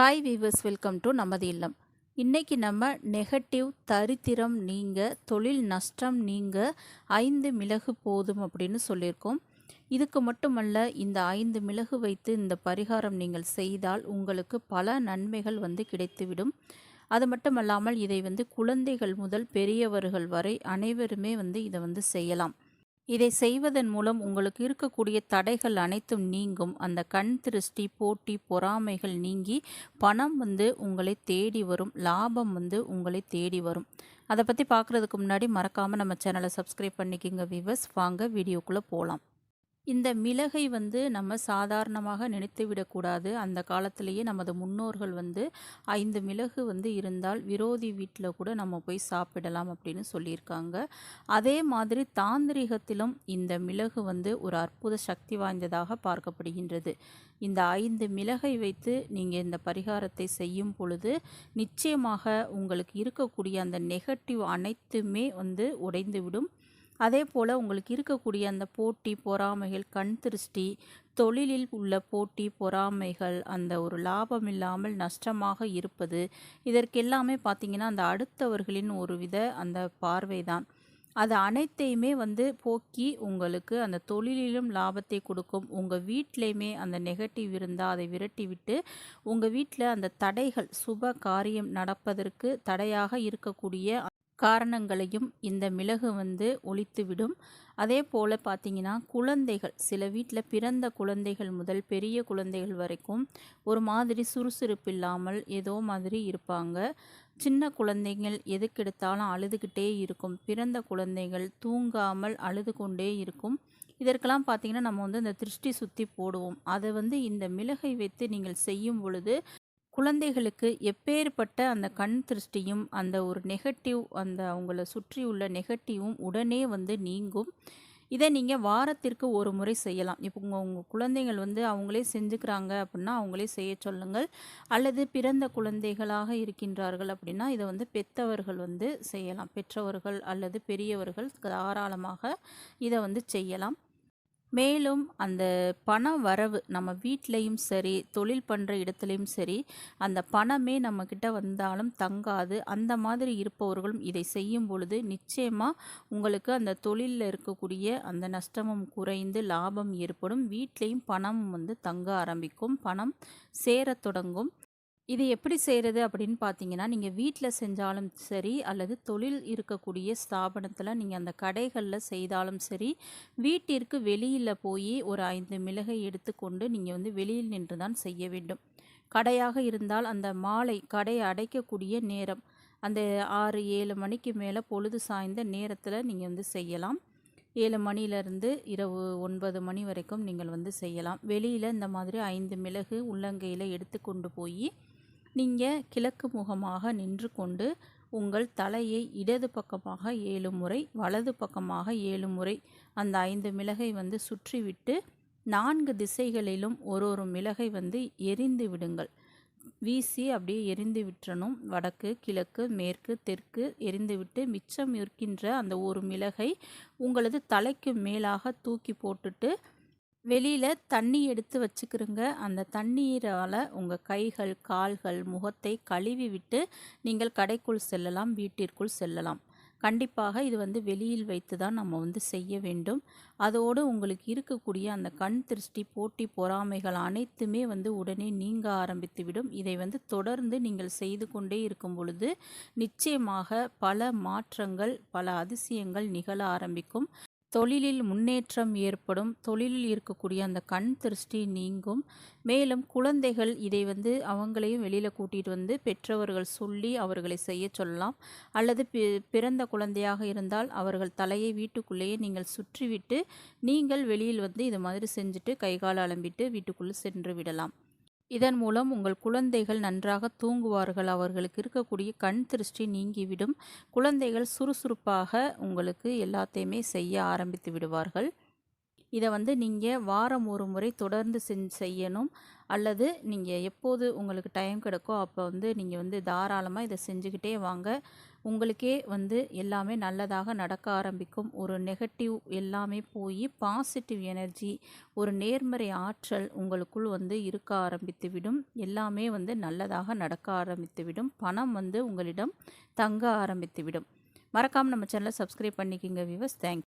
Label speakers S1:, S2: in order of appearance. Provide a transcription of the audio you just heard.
S1: Hi viewers welcome to நமது இல்லம். இன்றைக்கி நம்ம நெகட்டிவ் தரித்திரம் நீங்க தொழில் நஷ்டம் நீங்க ஐந்து மிளகு போதும் அப்படின்னு சொல்லியிருக்கோம். இதுக்கு மட்டுமல்ல இந்த ஐந்து மிளகு வைத்து இந்த பரிகாரம் நீங்கள் செய்தால் உங்களுக்கு பல நன்மைகள் வந்து கிடைத்துவிடும். அது மட்டுமல்லாமல் இதை வந்து குழந்தைகள் முதல் பெரியவர்கள் வரை அனைவருமே வந்து இதை வந்து செய்யலாம். இதை செய்வதன் மூலம் உங்களுக்கு இருக்கக்கூடிய தடைகள் அனைத்தும் நீங்கும். அந்த கண் திருஷ்டி போட்டி பொறாமைகள் நீங்கி பணம் வந்து உங்களை தேடி வரும். லாபம் வந்து உங்களை தேடி வரும். அதை பற்றி பார்க்குறதுக்கு முன்னாடி மறக்காமல் நம்ம சேனலை சப்ஸ்கிரைப் பண்ணிக்கிங்க விவஸ் வாங்க வீடியோக்குள்ளே போகலாம் இந்த மிளகை வந்து நம்ம சாதாரணமாக நினைத்து விடக்கூடாது. அந்த காலத்திலேயே நமது முன்னோர்கள் வந்து ஐந்து மிளகு வந்து இருந்தால் விரோதி வீட்டில் கூட நம்ம போய் சாப்பிடலாம் அப்படின்னு சொல்லியிருக்காங்க. அதே மாதிரி தாந்திரிகத்திலும் இந்த மிளகு வந்து ஒரு அற்புத சக்தி வாய்ந்ததாக பார்க்கப்படுகின்றது. இந்த ஐந்து மிளகை வைத்து நீங்கள் இந்த பரிகாரத்தை செய்யும் பொழுது நிச்சயமாக உங்களுக்கு இருக்கக்கூடிய அந்த நெகட்டிவ் அனைத்துமே வந்து உடைந்துவிடும். அதே போல் உங்களுக்கு இருக்கக்கூடிய அந்த போட்டி பொறாமைகள் கண் திருஷ்டி தொழிலில் உள்ள போட்டி பொறாமைகள் அந்த ஒரு லாபம் இல்லாமல் நஷ்டமாக இருப்பது இதற்கெல்லாமே பார்த்திங்கன்னா அந்த அடுத்தவர்களின் ஒரு வித அந்த பார்வை தான் அது அனைத்தையுமே வந்து போக்கி உங்களுக்கு அந்த தொழிலிலும் லாபத்தை கொடுக்கும். உங்கள் வீட்டிலையுமே அந்த நெகட்டிவ் இருந்தால் அதை விரட்டி விட்டு உங்கள் வீட்டில் அந்த தடைகள் சுப காரியம் நடப்பதற்கு தடையாக இருக்கக்கூடிய காரணங்களையும் இந்த மிளகு வந்து ஒழித்துவிடும். அதே போல் பார்த்தீங்கன்னா குழந்தைகள் சில வீட்டில் பிறந்த குழந்தைகள் முதல் பெரிய குழந்தைகள் வரைக்கும் ஒரு மாதிரி சுறுசுறுப்பு இல்லாமல் ஏதோ மாதிரி இருப்பாங்க. சின்ன குழந்தைகள் எதுக்கெடுத்தாலும் அழுதுகிட்டே இருக்கும். பிறந்த குழந்தைகள் தூங்காமல் அழுது கொண்டே இருக்கும். இதற்கெல்லாம் பார்த்திங்கன்னா நம்ம வந்து இந்த திருஷ்டி சுற்றி போடுவோம். அதை வந்து இந்த மிளகை வைத்து நீங்கள் செய்யும் பொழுது குழந்தைகளுக்கு எப்பேற்பட்ட அந்த கண் திருஷ்டியும் அந்த ஒரு நெகட்டிவ் அந்த அவங்கள சுற்றியுள்ள நெகட்டிவும் உடனே வந்து நீங்கும். இதை நீங்கள் வாரத்திற்கு ஒரு முறை செய்யலாம். இப்போ உங்கள் உங்கள் குழந்தைகள் வந்து அவங்களே செஞ்சுக்கிறாங்க அப்படின்னா அவங்களே செய்ய சொல்லுங்கள். அல்லது பிறந்த குழந்தைகளாக இருக்கின்றார்கள் அப்படின்னா இதை வந்து பெற்றவர்கள் வந்து செய்யலாம். பெற்றவர்கள் அல்லது பெரியவர்கள் தாராளமாக இதை வந்து செய்யலாம். மேலும் அந்த பண வரவு நம்ம வீட்லேயும் சரி தொழில் பண்ணுற இடத்துலையும் சரி அந்த பணமே நம்மக்கிட்ட வந்தாலும் தங்காது. அந்த மாதிரி இருப்பவர்களும் இதை செய்யும் பொழுது நிச்சயமாக உங்களுக்கு அந்த தொழிலில் இருக்கக்கூடிய அந்த நஷ்டமும் குறைந்து லாபம் ஏற்படும். வீட்லேயும் பணம் வந்து தங்க ஆரம்பிக்கும். பணம் சேரத் தொடங்கும். இது எப்படி செய்கிறது அப்படின்னு பார்த்தீங்கன்னா நீங்கள் வீட்டில் செஞ்சாலும் சரி அல்லது தொழில் இருக்கக்கூடிய ஸ்தாபனத்தில் நீங்கள் அந்த கடைகளில் செய்தாலும் சரி வீட்டிற்கு வெளியில் போய் ஒரு ஐந்து மிளகை எடுத்துக்கொண்டு நீங்கள் வந்து வெளியில் நின்று தான் செய்ய வேண்டும். கடையாக இருந்தால் அந்த மாலை கடையை அடைக்கக்கூடிய நேரம் அந்த ஆறு ஏழு மணிக்கு மேலே பொழுது சாய்ந்த நேரத்தில் நீங்கள் வந்து செய்யலாம். ஏழு மணிலேருந்து இரவு ஒன்பது மணி வரைக்கும் நீங்கள் வந்து செய்யலாம். வெளியில் இந்த மாதிரி ஐந்து மிளகு உள்ளங்கையில் எடுத்து கொண்டு போய் நீங்கள் கிழக்கு முகமாக நின்று கொண்டு உங்கள் தலையை இடது பக்கமாக ஏழு முறை வலது பக்கமாக ஏழு முறை அந்த ஐந்து மிளகை வந்து சுற்றிவிட்டு நான்கு திசைகளிலும் ஒரு ஒரு மிளகை வந்து எரிந்து விடுங்கள். வீசி அப்படியே எரிந்து விட்டணும் வடக்கு கிழக்கு மேற்கு தெற்கு எரிந்துவிட்டு மிச்சம் இருக்கின்ற அந்த ஒரு மிளகை உங்களது தலைக்கு மேலாக தூக்கி போட்டுட்டு வெளியில் தண்ணி எடுத்து வச்சுக்கிறோங்க. அந்த தண்ணீரால் உங்கள் கைகள் கால்கள் முகத்தை கழுவி விட்டு நீங்கள் கடைக்குள் செல்லலாம் வீட்டிற்குள் செல்லலாம். கண்டிப்பாக இது வந்து வெளியில் வைத்து தான் நம்ம வந்து செய்ய வேண்டும். அதோடு உங்களுக்கு இருக்கக்கூடிய அந்த கண் திருஷ்டி போட்டி பொறாமைகள் அனைத்துமே வந்து உடனே நீங்க ஆரம்பித்துவிடும் இதை வந்து தொடர்ந்து நீங்கள் செய்து கொண்டே இருக்கும் பொழுது நிச்சயமாக பல மாற்றங்கள் பல அதிசயங்கள் நிகழ ஆரம்பிக்கும். தொழிலில் முன்னேற்றம் ஏற்படும். தொழிலில் இருக்கக்கூடிய அந்த கண் திருஷ்டி நீங்கும். மேலும் குழந்தைகள் இதை வந்து அவங்களையும் வெளியில் கூட்டிகிட்டு வந்து பெற்றவர்கள் சொல்லி அவர்களை செய்ய சொல்லலாம். அல்லது பிறந்த குழந்தையாக இருந்தால் அவர்கள் தலையை வீட்டுக்குள்ளேயே நீங்கள் சுற்றிவிட்டு நீங்கள் வெளியில் வந்து இது மாதிரி செஞ்சுட்டு கைகால் அலம்பிட்டு வீட்டுக்குள்ளே சென்று விடலாம். இதன் மூலம் உங்கள் குழந்தைகள் நன்றாக தூங்குவார்கள். அவர்களுக்கு இருக்கக்கூடிய கண் திருஷ்டி நீங்கிவிடும். குழந்தைகள் சுறுசுறுப்பாக உங்களுக்கு எல்லாத்தையுமே செய்ய ஆரம்பித்து விடுவார்கள். இதை வந்து நீங்கள் வாரம் ஒரு முறை தொடர்ந்து செஞ் செய்யணும். அல்லது நீங்கள் எப்போது உங்களுக்கு டைம் கிடைக்கோ அப்போ வந்து நீங்கள் வந்து தாராளமாக இதை செஞ்சுக்கிட்டே வாங்க. உங்களுக்கே வந்து எல்லாமே நல்லதாக நடக்க ஆரம்பிக்கும். ஒரு நெகட்டிவ் எல்லாமே போய் பாசிட்டிவ் எனர்ஜி ஒரு நேர்மறை ஆற்றல் உங்களுக்குள் வந்து இருக்க ஆரம்பித்து விடும். எல்லாமே வந்து நல்லதாக நடக்க ஆரம்பித்து விடும். பணம் வந்து உங்களிடம் தங்க ஆரம்பித்து விடும். மறக்காமல் நம்ம சேனலை சப்ஸ்கிரைப் பண்ணிக்கிங்க விவஸ் தேங்க்